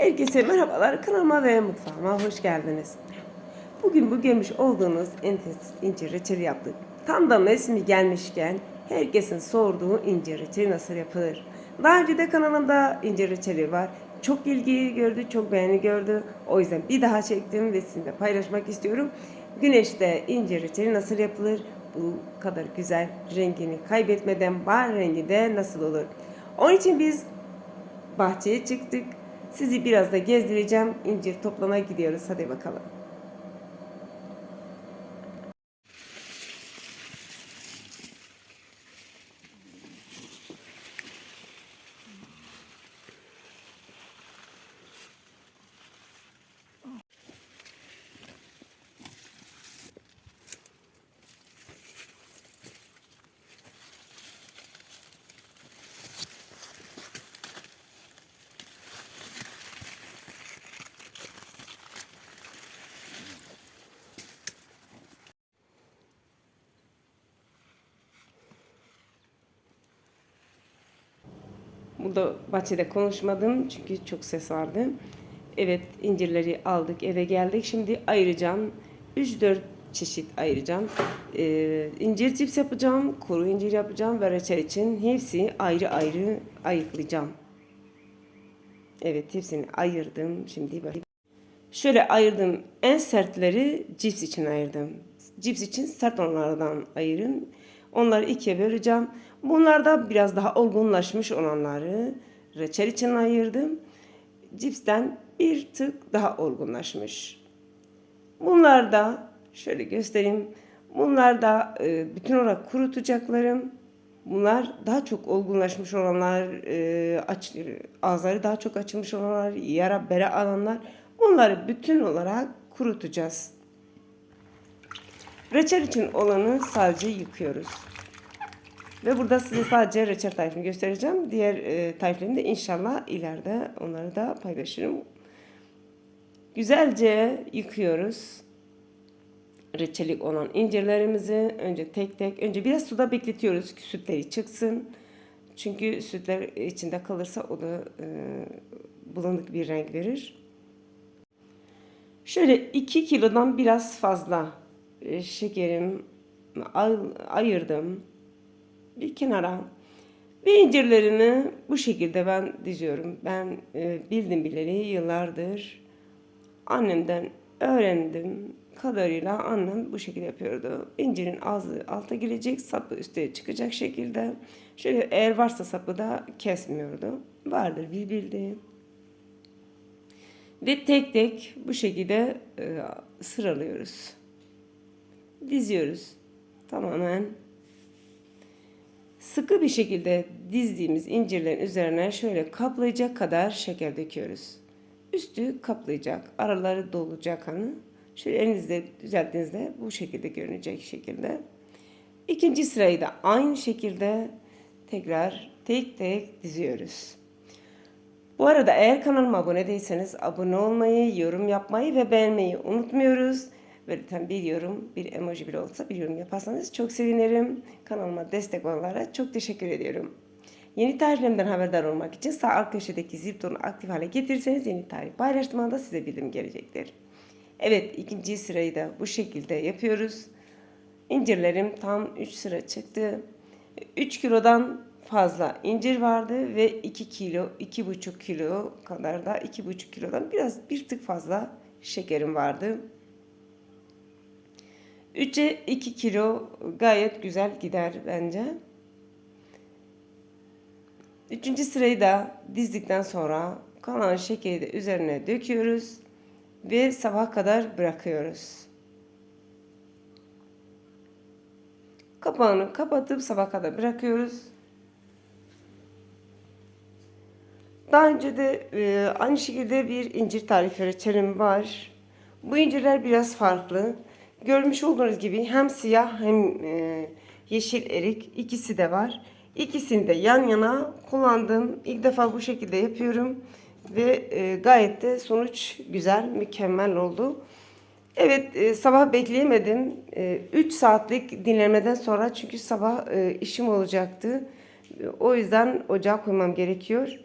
Herkese merhabalar. Kanalıma ve mutfağıma hoş geldiniz. Bugün bu görmüş olduğunuz incir reçeli yaptık. Tam da mevsimi gelmişken herkesin sorduğu incir reçeli nasıl yapılır? Daha önce de kanalımda incir reçeli var. Çok ilgi gördü, çok beğeni gördü. O yüzden bir daha çektim ve sizinle paylaşmak istiyorum. Güneşte incir reçeli nasıl yapılır? Bu kadar güzel rengini kaybetmeden bar rengi de nasıl olur? Onun için biz bahçeye çıktık. Sizi biraz da gezdireceğim. İncir toplamaya gidiyoruz. Hadi bakalım. Burada bahçede konuşmadım çünkü çok ses vardı. Evet incirleri aldık eve geldik. Şimdi ayıracağım. 3-4 çeşit ayıracağım. Ee, incir cips yapacağım. Kuru incir yapacağım ve reçel için hepsini ayrı ayrı ayıklayacağım. Evet hepsini ayırdım. Şimdi böyle. Şöyle ayırdım. En sertleri cips için ayırdım. Cips için sert onlardan ayırın. Onları ikiye böleceğim. Bunlar da biraz daha olgunlaşmış olanları reçel için ayırdım. Cipsten bir tık daha olgunlaşmış. Bunlar da şöyle göstereyim. Bunlar da e, bütün olarak kurutacaklarım. Bunlar daha çok olgunlaşmış olanlar, e, aç, ağızları daha çok açılmış olanlar, yara bere alanlar. Bunları bütün olarak kurutacağız. Reçel için olanı sadece yıkıyoruz. Ve burada size sadece reçel tarifini göstereceğim. Diğer e, tariflerimi de inşallah ileride onları da paylaşırım. Güzelce yıkıyoruz. Reçelik olan incirlerimizi önce tek tek önce biraz suda bekletiyoruz ki sütleri çıksın. Çünkü sütler içinde kalırsa o da e, bulanık bir renk verir. Şöyle 2 kilodan biraz fazla şekerim ay- ayırdım bir kenara. Ve incirlerimi bu şekilde ben diziyorum. Ben e, bildim bileli yıllardır annemden öğrendim kadarıyla annem bu şekilde yapıyordu. İncirin ağzı alta girecek, sapı üste çıkacak şekilde. Şöyle eğer varsa sapı da kesmiyordu. Vardır bir bildiğim. Ve tek tek bu şekilde e, sıralıyoruz. Diziyoruz. Tamamen sıkı bir şekilde dizdiğimiz incirlerin üzerine şöyle kaplayacak kadar şeker döküyoruz. Üstü kaplayacak, araları dolacak hani. Şöyle elinizde düzelttiğinizde bu şekilde görünecek şekilde. İkinci sırayı da aynı şekilde tekrar tek tek diziyoruz. Bu arada eğer kanalıma abone değilseniz abone olmayı, yorum yapmayı ve beğenmeyi unutmuyoruz. Ve lütfen bir yorum, bir emoji bile olsa bir yorum yaparsanız çok sevinirim. Kanalıma destek olanlara çok teşekkür ediyorum. Yeni tariflerimden haberdar olmak için sağ alt köşedeki zil butonunu aktif hale getirirseniz yeni tarif paylaştığımda size bildirim gelecektir. Evet ikinci sırayı da bu şekilde yapıyoruz. İncirlerim tam 3 sıra çıktı. 3 kilodan fazla incir vardı ve 2 kilo, 2,5 kilo kadar da 2,5 kilodan biraz bir tık fazla şekerim vardı. 3'e 2 kilo gayet güzel gider bence. Üçüncü sırayı da dizdikten sonra kalan şekeri de üzerine döküyoruz ve sabah kadar bırakıyoruz. Kapağını kapatıp sabah kadar bırakıyoruz. Daha önce de e, aynı şekilde bir incir tarifi reçelim var. Bu incirler biraz farklı. Görmüş olduğunuz gibi hem siyah hem e, yeşil erik ikisi de var. İkisini de yan yana kullandım. İlk defa bu şekilde yapıyorum. Ve e, gayet de sonuç güzel, mükemmel oldu. Evet e, sabah bekleyemedim. 3 saatlik dinlemeden sonra çünkü sabah işim olacaktı. O yüzden ocağa koymam gerekiyor.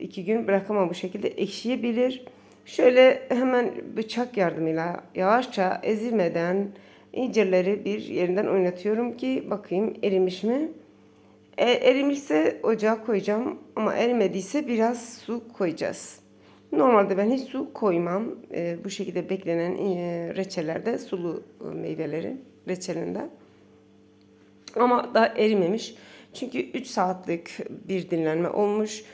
iki gün bırakamam bu şekilde ekşiyebilir. Şöyle hemen bıçak yardımıyla yavaşça ezilmeden incirleri bir yerinden oynatıyorum ki bakayım erimiş mi? E, erimişse ocağa koyacağım ama erimediyse biraz su koyacağız. Normalde ben hiç su koymam. E, bu şekilde beklenen e, reçellerde sulu e, meyvelerin reçelinde. Ama daha erimemiş. Çünkü 3 saatlik bir dinlenme olmuş.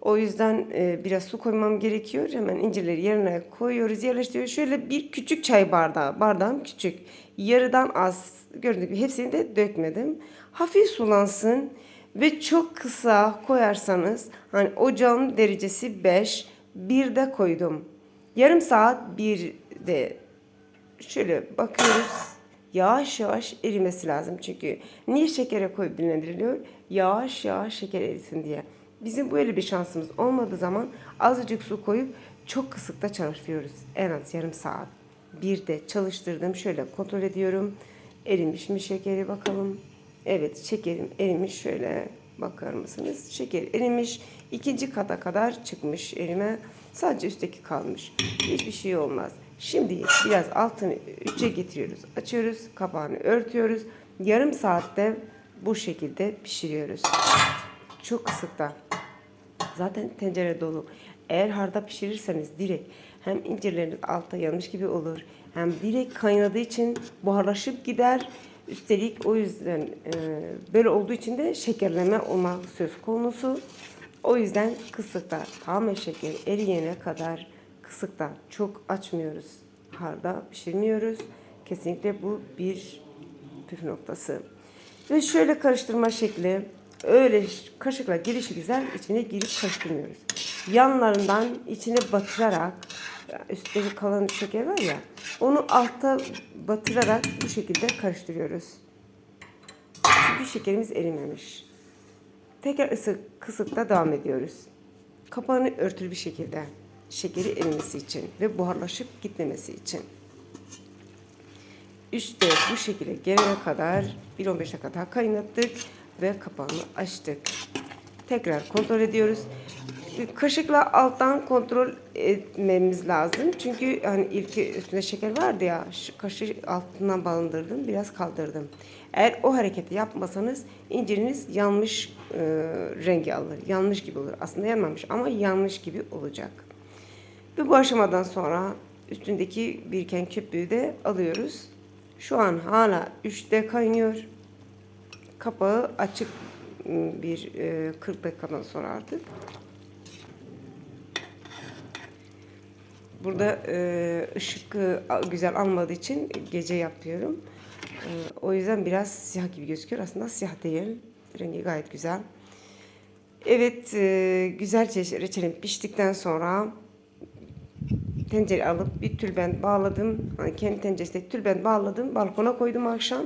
O yüzden e, biraz su koymam gerekiyor. Hemen incirleri yerine koyuyoruz, yerleştiriyoruz. Şöyle bir küçük çay bardağı, bardağım küçük. Yarıdan az, gördüğünüz gibi hepsini de dökmedim. Hafif sulansın ve çok kısa koyarsanız, hani ocağın derecesi 5, bir de koydum. Yarım saat bir de şöyle bakıyoruz. Yavaş yavaş erimesi lazım çünkü. Niye şekere koyup dinlendiriliyor? Yavaş yavaş şeker erisin diye. Bizim böyle bir şansımız olmadığı zaman azıcık su koyup çok kısıkta çalıştırıyoruz. En az yarım saat. Bir de çalıştırdım. Şöyle kontrol ediyorum. Erimiş mi şekeri bakalım. Evet şekerim erimiş. Şöyle bakar mısınız? Şeker erimiş. İkinci kata kadar çıkmış erime. Sadece üstteki kalmış. Hiçbir şey olmaz. Şimdi biraz altını üçe getiriyoruz. Açıyoruz. Kapağını örtüyoruz. Yarım saatte bu şekilde pişiriyoruz. Çok kısıkta. Zaten tencere dolu. Eğer harda pişirirseniz direkt hem incirleriniz altta yanmış gibi olur. Hem direkt kaynadığı için buharlaşıp gider. Üstelik o yüzden e, böyle olduğu için de şekerleme olmak söz konusu. O yüzden kısıkta tamamen şeker eriyene kadar kısıkta çok açmıyoruz. Harda pişirmiyoruz. Kesinlikle bu bir püf noktası. Ve şöyle karıştırma şekli öyle kaşıkla gelişi güzel içine girip karıştırmıyoruz. Yanlarından içine batırarak üstteki kalan şeker var ya onu altta batırarak bu şekilde karıştırıyoruz. Çünkü şekerimiz erimemiş. Tekrar ısık, kısıkta devam ediyoruz. Kapağını örtülü bir şekilde şekeri erimesi için ve buharlaşıp gitmemesi için. Üstte bu şekilde gelene kadar 1-15 dakika daha kaynattık ve kapağını açtık. Tekrar kontrol ediyoruz. Kaşıkla alttan kontrol etmemiz lazım. Çünkü hani ilk üstünde şeker vardı ya, şu kaşığı altından balındırdım, biraz kaldırdım. Eğer o hareketi yapmasanız inciriniz yanmış e, rengi alır. Yanmış gibi olur. Aslında yanmamış ama yanmış gibi olacak. Ve bu aşamadan sonra üstündeki biriken köpüğü de alıyoruz. Şu an hala 3'te kaynıyor. Kapağı açık ıı, bir e, 40 dakikadan sonra artık. Burada e, ışık güzel almadığı için gece yapıyorum. O yüzden biraz siyah gibi gözüküyor. Aslında siyah değil. Rengi gayet güzel. Evet, güzelce reçelim piştikten sonra tencere alıp bir tülbent bağladım. Hani kendi tenceresine tülbent bağladım. Balkona koydum akşam.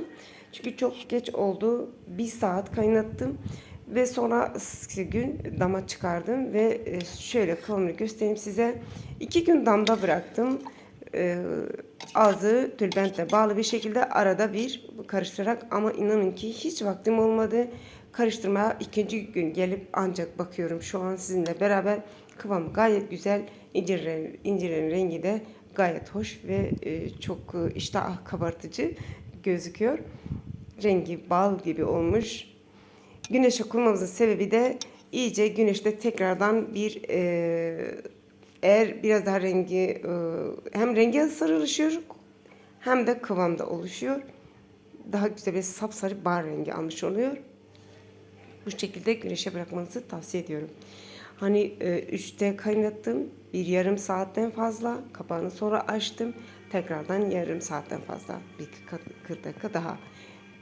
Çünkü çok geç oldu. Bir saat kaynattım. Ve sonra gün dama çıkardım ve e, şöyle kıvamını göstereyim size. İki gün damda bıraktım. Ee, ağzı tülbentle bağlı bir şekilde arada bir karıştırarak ama inanın ki hiç vaktim olmadı. Karıştırmaya ikinci gün gelip ancak bakıyorum şu an sizinle beraber kıvam gayet güzel. İncirlerin, incirlerin rengi de gayet hoş ve e, çok e, iştah kabartıcı gözüküyor. Rengi bal gibi olmuş. Güneşe kurmamızın sebebi de iyice güneşte tekrardan bir eğer biraz daha rengi e, hem rengi sarılışıyor hem de kıvamda oluşuyor. Daha güzel bir sapsarı bar rengi almış oluyor. Bu şekilde güneşe bırakmanızı tavsiye ediyorum. Hani e, üçte kaynattım. Bir yarım saatten fazla. Kapağını sonra açtım. Tekrardan yarım saatten fazla. Bir 40 dakika daha.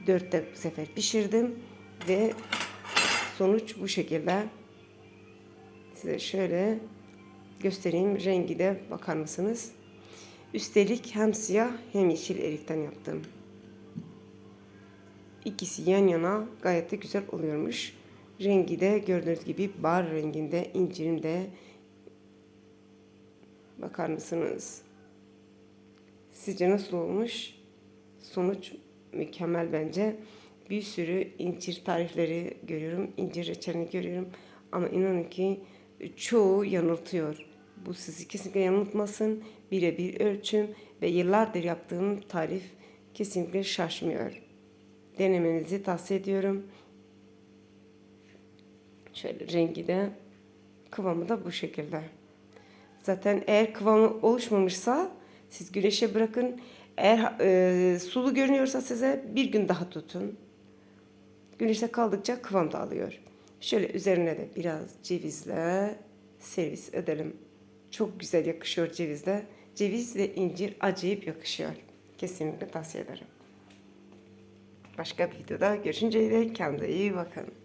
Dörtte sefer pişirdim. Ve sonuç bu şekilde. Size şöyle göstereyim. Rengi de bakar mısınız? Üstelik hem siyah hem yeşil erikten yaptım. İkisi yan yana gayet de güzel oluyormuş. Rengi de gördüğünüz gibi bar renginde incirimde bakar mısınız? Sizce nasıl olmuş? Sonuç mükemmel bence. Bir sürü incir tarifleri görüyorum. incir reçelini görüyorum. Ama inanın ki çoğu yanıltıyor. Bu sizi kesinlikle yanıltmasın. Birebir ölçüm ve yıllardır yaptığım tarif kesinlikle şaşmıyor. Denemenizi tavsiye ediyorum. Şöyle rengi de kıvamı da bu şekilde. Zaten eğer kıvamı oluşmamışsa siz güneşe bırakın. Eğer e, sulu görünüyorsa size bir gün daha tutun. Güneşte kaldıkça kıvam da alıyor. Şöyle üzerine de biraz cevizle servis edelim. Çok güzel yakışıyor cevizle. Ceviz ve incir acayip yakışıyor. Kesinlikle tavsiye ederim. Başka bir videoda görüşünceye dek kendinize iyi bakın.